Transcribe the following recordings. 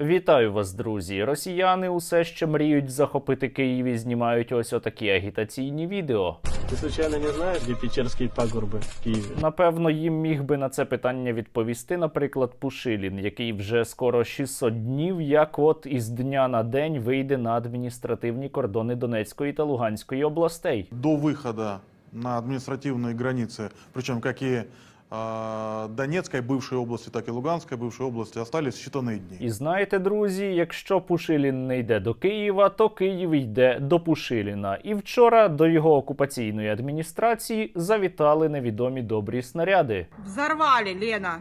Вітаю вас, друзі! Росіяни усе ще мріють захопити Київ і знімають ось отакі агітаційні відео. Ты случайно не знаешь, где Печерские пагорбы в Киеве? Напевно, їм міг би на це питання відповісти, наприклад, Пушилін, який вже скоро 600 днів, як от із дня на день вийде на адміністративні кордони Донецької та Луганської областей. до выхода на административные границы, причем как и э, Донецкой бывшей области, так и Луганской бывшей области остались считанные дни. І знаєте, друзі, якщо Пушилін не йде до Києва, то Київ йде до Пушиліна. І вчора до його окупаційної адміністрації завітали невідомі добрі снаряди. Взорвали, Лена.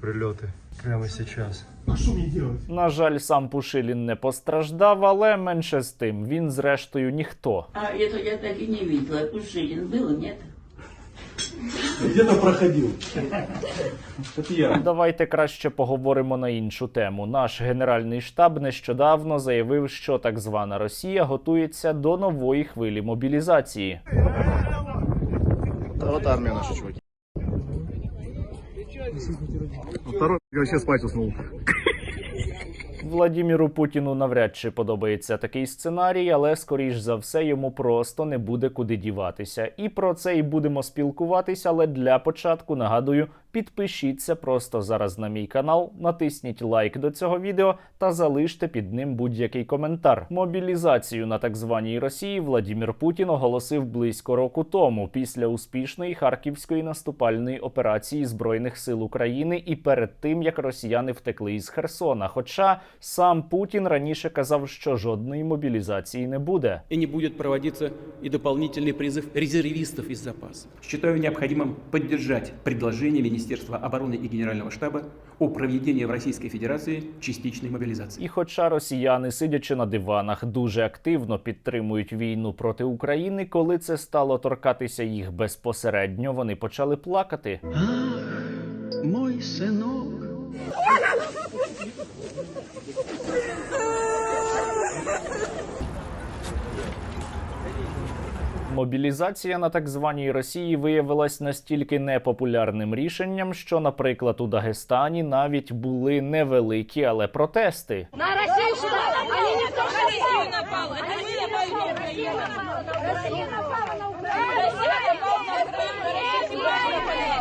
прилеты прямо сейчас. На жаль, сам Пушилін не постраждав, але менше з тим він, зрештою, ніхто. А это я так и не видела. Пушилин был, нет? Где-то проходил. Я. Давайте краще поговоримо на іншу тему. Наш генеральний штаб нещодавно заявив, що так звана Росія готується до нової хвилі мобілізації. Вот армия наша, чуваки. Второй вообще спать уснул. Владіміру Путіну навряд чи подобається такий сценарій, але скоріш за все йому просто не буде куди діватися. І про це і будемо спілкуватися. Але для початку нагадую, підпишіться просто зараз на мій канал, натисніть лайк до цього відео та залиште під ним будь-який коментар. Мобілізацію на так званій Росії Владімір Путін оголосив близько року тому, після успішної харківської наступальної операції збройних сил України і перед тим як росіяни втекли із Херсона. Хоча сам Путін раніше казав, що жодної мобілізації не буде. и не будет проводиться и дополнительный призыв резервистов из запаса. Считаю необходимым поддержать предложение Министерства оборони і Генерального штаба о проведенні в Російській Федерації частичної мобілізації. І хоча росіяни, сидячи на диванах, дуже активно підтримують війну проти України, коли це стало торкатися їх безпосередньо, вони почали плакати. Мой сынок. Мобілізація на так званій Росії виявилась настільки непопулярним рішенням, що, наприклад, у Дагестані навіть були невеликі, але протести. На! Не мы напали на Украину! Россия напала на Украину! Россия напала на Украину!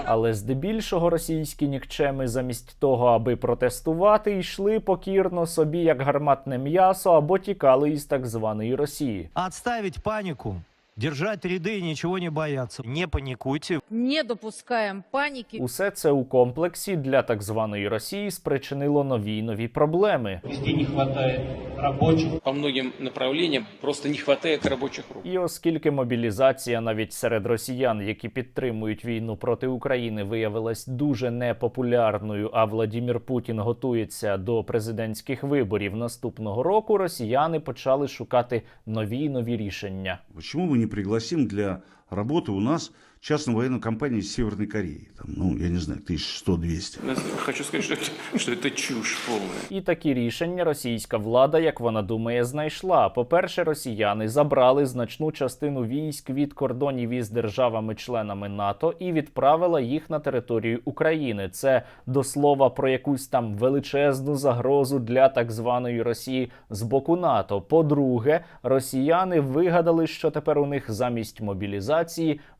Але здебільшого російські нікчеми замість того, аби протестувати, йшли покірно собі як гарматне м'ясо або тікали із так званої Росії. Отставить панику, держать ряды и ничего не бояться. Не паникуйте. Не допускаем паники. Усе це у комплексі для так званої Росії спричинило нові й нові проблеми. Везде не хватает рабочих. По многим направлениям просто не хватает рабочих рук. І оскільки мобілізація навіть серед росіян, які підтримують війну проти України, виявилась дуже непопулярною, а Владімір Путін готується до президентських виборів наступного року, росіяни почали шукати нові й нові рішення. Почему мы не пригласим для работы у нас частную военную компанию из Северной Кореи? Там, ну, я не знаю, 1100-200. Хочу сказать, что это, что это чушь полная. І такі рішення російська влада, як вона думає, знайшла. По-перше, росіяни забрали значну частину військ від кордонів із державами-членами НАТО і відправила їх на територію України. Це до слова про якусь там величезну загрозу для так званої Росії з боку НАТО. По-друге, росіяни вигадали, що тепер у них замість мобілізації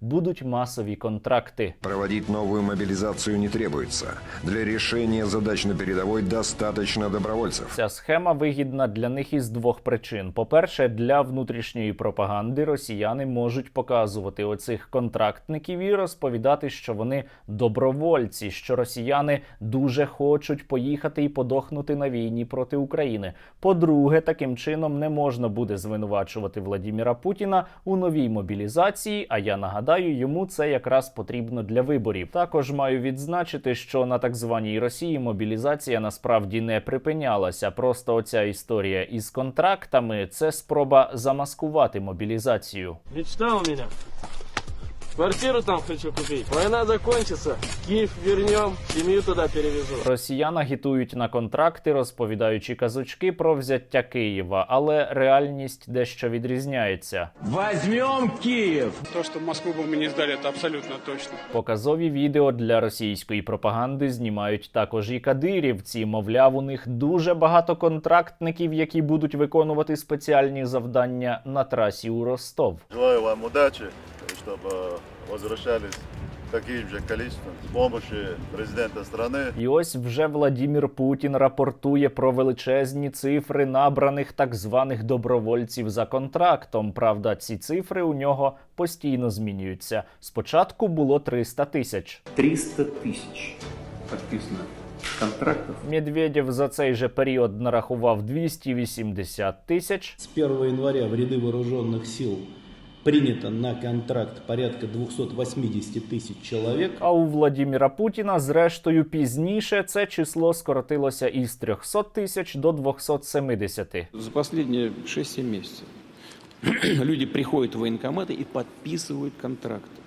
будуть масові контракти. Проводить новую мобилизацию не требуется. Для решения задач на передовой достаточно добровольцев. Ця схема вигідна для них із двох причин: по-перше, для внутрішньої пропаганди росіяни можуть показувати оцих контрактників і розповідати, що вони добровольці, що росіяни дуже хочуть поїхати і подохнути на війні проти України. По-друге, таким чином не можна буде звинувачувати Владіміра Путіна у новій мобілізації. А я нагадаю, йому це якраз потрібно для виборів. Також маю відзначити, що на так званій Росії мобілізація насправді не припинялася. Просто оця історія із контрактами це спроба замаскувати мобілізацію. Мічта у меня. Квартиру там хочу купить. Война закончится, Киев вернем, семью туда перевезу. Росіян агітують на контракти, розповідаючи казочки про взяття Києва, але реальність дещо відрізняється. Возьмем Киев! То, что Москву бы мы не сдали, это абсолютно точно. Показові відео для російської пропаганди знімають також і кадирівці. Мовляв, у них дуже багато контрактників, які будуть виконувати спеціальні завдання на трасі у Ростов. Желаю вам удачи, чтобы возвращались таким же количеством с помощью президента страны. І ось вже Владімір Путін рапортує про величезні цифри набраних так званих добровольців за контрактом. Правда, ці цифри у нього постійно змінюються. Спочатку було 300 тисяч. 300 тысяч подписано контрактов. Медведєв за цей же період нарахував 280 тисяч. С 1 января в ряды вооруженных сил принято на контракт порядка 280 тысяч человек. А у Владіміра Путіна, зрештою, пізніше це число скоротилося із 300 тисяч до 270. За последние 6-7 месяцев люди приходят в военкоматы и подписывают контракты.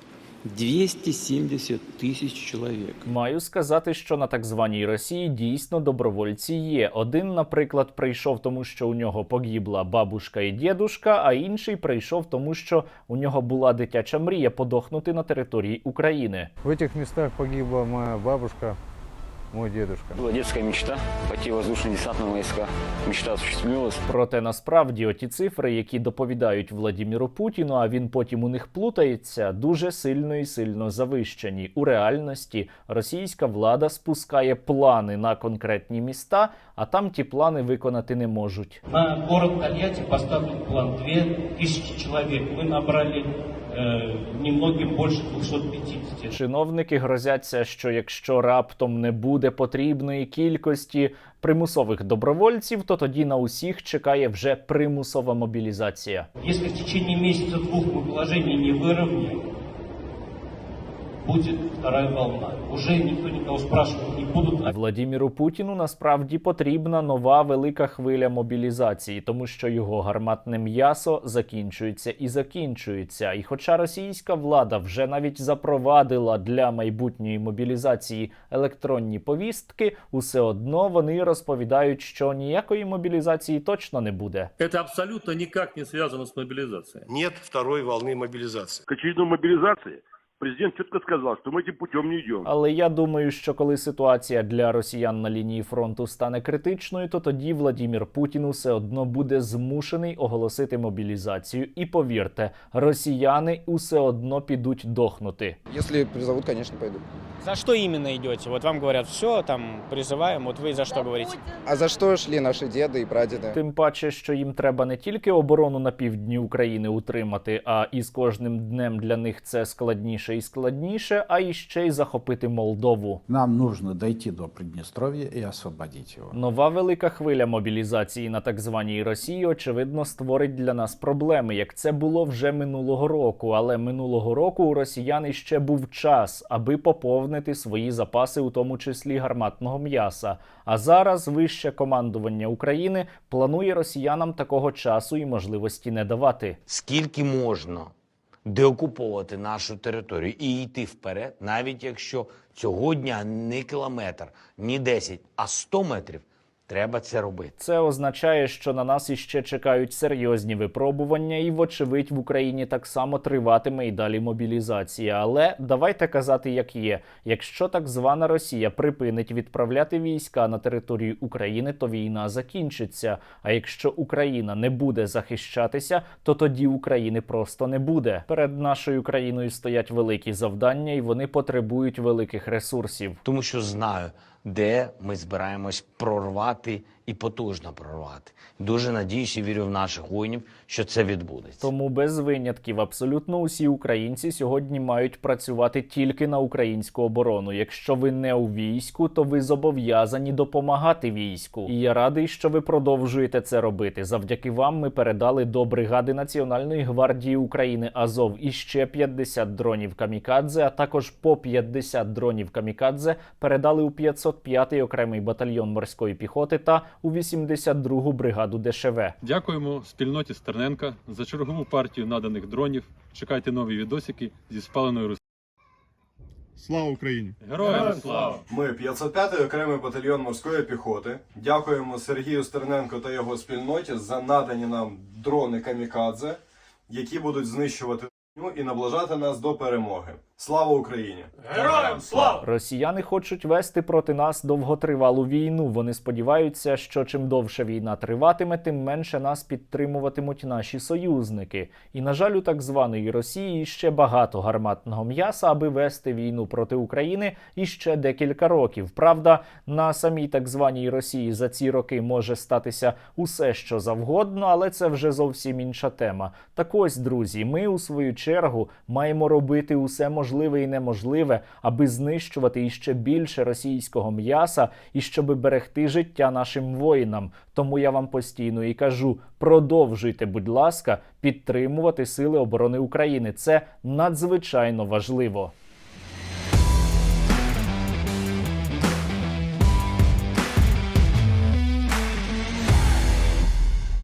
270 тисяч чоловік. Маю сказати, що на так званій Росії дійсно добровольці є. Один, наприклад, прийшов тому, що у нього погибла бабушка і дідушка, а інший прийшов тому, що у нього була дитяча мрія подохнути на території України. В цих містах погибла моя бабушка, мой дедушка. Была детская мечта пойти в воздушно-десантные войска. Мечта осуществилась. Проте насправді оті цифри, які доповідають Владіміру Путіну, а він потім у них плутається, дуже сильно і сильно завищені. У реальності російська влада спускає плани на конкретні міста, а там ті плани виконати не можуть. На город Тольятти поставлен план 2000 человек. Мы набрали э, немногим больше 250. Чиновники грозяться, що якщо раптом не буде потрібної кількості примусових добровольців, то тоді на усіх чекає вже примусова мобілізація. Якщо в течение місяця двох ми положення не выровняем, будет вторая волна. Уже никто никого спрашивать не будут. а Владіміру Путіну насправді потрібна нова велика хвиля мобілізації, тому що його гарматне м'ясо закінчується і закінчується. І хоча російська влада вже навіть запровадила для майбутньої мобілізації електронні повістки, усе одно вони розповідають, що ніякої мобілізації точно не буде. Это абсолютно никак не связано с мобилизацией. Нет второй волны мобилизации. К очередной мобилизации президент четко сказал, что мы этим путем не идем. Але я думаю, що коли ситуація для росіян на лінії фронту стане критичною, то тоді Владімір Путін усе одно буде змушений оголосити мобілізацію. І повірте, росіяни усе одно підуть дохнути. Если призовут, конечно, пойду. За что именно идете? Вот вам говорят, все, там, призываем, вот вы за что говорите? А за что шли наши деды и прадеды? Тим паче, що їм треба не тільки оборону на півдні України утримати, а і з кожним днем для них це складніше і складніше, а і ще й захопити Молдову. Нам нужно дойти до Приднестровья и освободить его. Нова велика хвиля мобілізації на так званій Росії, очевидно, створить для нас проблеми, як це було вже минулого року. Але минулого року у росіян іще був час, аби поповнити свої запаси, у тому числі гарматного м'яса. А зараз вище командування України планує росіянам такого часу і можливості не давати. Скільки можна деокуповувати нашу територію і йти вперед, навіть якщо цього дня не кілометр, ні 10, а 100 метрів, треба це робити. Це означає, що на нас іще чекають серйозні випробування, і, вочевидь, в Україні так само триватиме і далі мобілізація. Але давайте казати, як є: якщо так звана Росія припинить відправляти війська на територію України, то війна закінчиться. А якщо Україна не буде захищатися, то тоді України просто не буде. Перед нашою країною стоять великі завдання, і вони потребують великих ресурсів. Тому що знаю, де ми збираємось прорвати і потужно прорвати. Дуже надіюся і вірю в наших воїнів, що це відбудеться. Тому без винятків абсолютно усі українці сьогодні мають працювати тільки на українську оборону. Якщо ви не у війську, то ви зобов'язані допомагати війську. І я радий, що ви продовжуєте це робити. Завдяки вам ми передали до бригади Національної гвардії України Азов іще 50 дронів камікадзе, а також по 50 дронів камікадзе передали у 505-й окремий батальйон морської піхоти та у 82-гу бригаду ДШВ. Дякуємо спільноті Стерненка за чергову партію наданих дронів. Чекайте нові відосики зі спаленою Росією. Слава Україні! Героям слава! Ми 505-й окремий батальйон морської піхоти. Дякуємо Сергію Стерненко та його спільноті за надані нам дрони камікадзе, які будуть знищувати і наближати нас до перемоги. Слава Україні! Героям слава! Росіяни хочуть вести проти нас довготривалу війну. Вони сподіваються, що чим довше війна триватиме, тим менше нас підтримуватимуть наші союзники. І на жаль, у так званої Росії ще багато гарматного м'яса, аби вести війну проти України іще декілька років. Правда, на самій так званій Росії за ці роки може статися усе, що завгодно, але це вже зовсім інша тема. Так ось, друзі, ми у свою чергу маємо робити усе можливе і неможливе, аби знищувати іще більше російського м'яса і щоби берегти життя нашим воїнам. Тому я вам постійно і кажу: продовжуйте, будь ласка, підтримувати Сили оборони України. Це надзвичайно важливо.